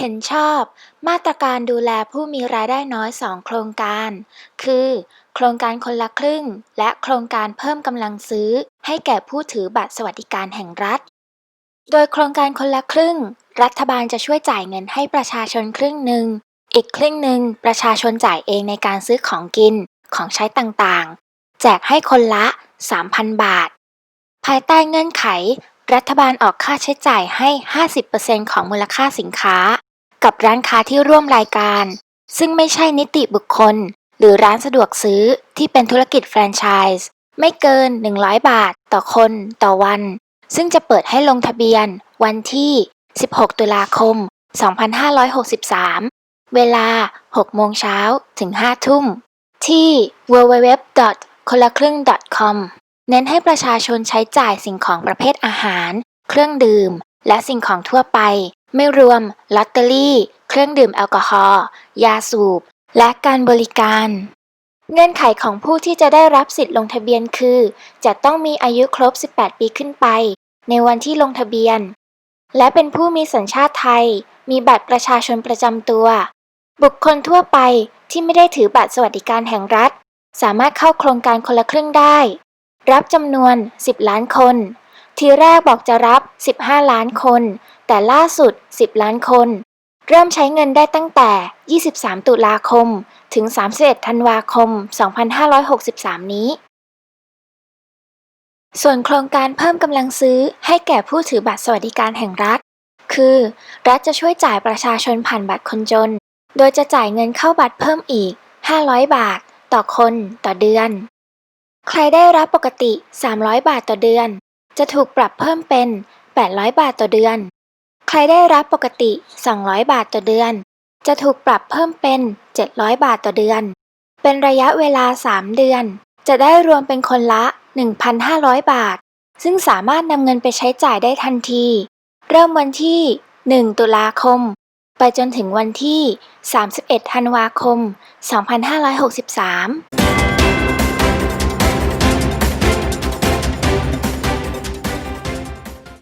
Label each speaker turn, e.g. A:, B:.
A: เห็นชอบ มาตรการดูแลผู้มีรายได้น้อย2โครงการ คือ โครงการคนละครึ่ง และโครงการเพิ่มกำลังซื้อ ให้แก่ผู้ถือบัตรสวัสดิการแห่งรัฐ โดยโครงการคนละครึ่ง รัฐบาลจะช่วยจ่ายเงินให้ประชาชนครึ่งหนึ่ง อีกครึ่งหนึ่งประชาชนจ่ายเองในการซื้อของกิน ของใช้ต่างๆ แจกให้คนละ 3,000 บาท ภายใต้เงื่อนไขรัฐบาลออกค่าใช้จ่ายให้ 50%ของมูลค่าสินค้า กับร้านค้าที่ร่วมรายการ ซึ่งไม่ใช่นิติบุคคล หรือร้านสะดวกซื้อที่เป็นธุรกิจแฟรนไชส์ไม่เกิน 100 บาทต่อคนต่อวัน ซึ่งจะเปิดให้ลงทะเบียน วันที่ 16 ตุลาคม 2563 เวลา 6 โมงเช้าถึง 5 ทุ่ม ที่ www. คนละครึ่ง .com เน้นให้ประชาชนใช้จ่ายสิ่งของประเภทอาหาร เครื่องดื่ม และสิ่งของทั่วไป ไม่รวมลอตเตอรี่ เครื่องดื่มแอลกอฮอล์ยาสูบ และการบริการ เงื่อนไขของผู้ที่จะได้รับสิทธิ์ลงทะเบียนคือ จะต้องมีอายุครบ 18 ปีขึ้นไป ในวันที่ลงทะเบียน และเป็นผู้มีสัญชาติไทย มีบัตรประชาชนประจำตัว บุคคลทั่วไปที่ไม่ได้ถือบัตรสวัสดิการแห่งรัฐ สามารถเข้าโครงการคนละครึ่งได้ รับจำนวน 10 ล้านคน ทีแรกบอกจะรับ 15 ล้านคน แต่ล่าสุด 10 ล้านคน เริ่มใช้เงินได้ตั้งแต่ 23 ตุลาคม ถึง 31 ธันวาคม 2563 นี้ ส่วนโครงการเพิ่มกำลังซื้อให้แก่ผู้ถือบัตรสวัสดิการแห่งรัฐ คือ รัฐจะช่วยจ่ายประชาชนผ่านบัตรคนจน โดยจะจ่ายเงินเข้าบัตรเพิ่มอีก 500 บาท ต่อคน ต่อเดือน ใครได้รับปกติ 300 บาทต่อเดือน จะถูกปรับเพิ่มเป็น 800 บาทต่อเดือน ใครได้รับปกติ 200 บาทต่อเดือน จะถูกปรับเพิ่มเป็น 700 บาทต่อเดือน เป็นระยะเวลา 3 เดือน จะได้รวมเป็นคนละ 1,500 บาท ซึ่งสามารถนำเงินไปใช้จ่ายได้ทันที เริ่มวันที่ 1 ตุลาคม ไปจนถึงวันที่ 31 ธันวาคม 2563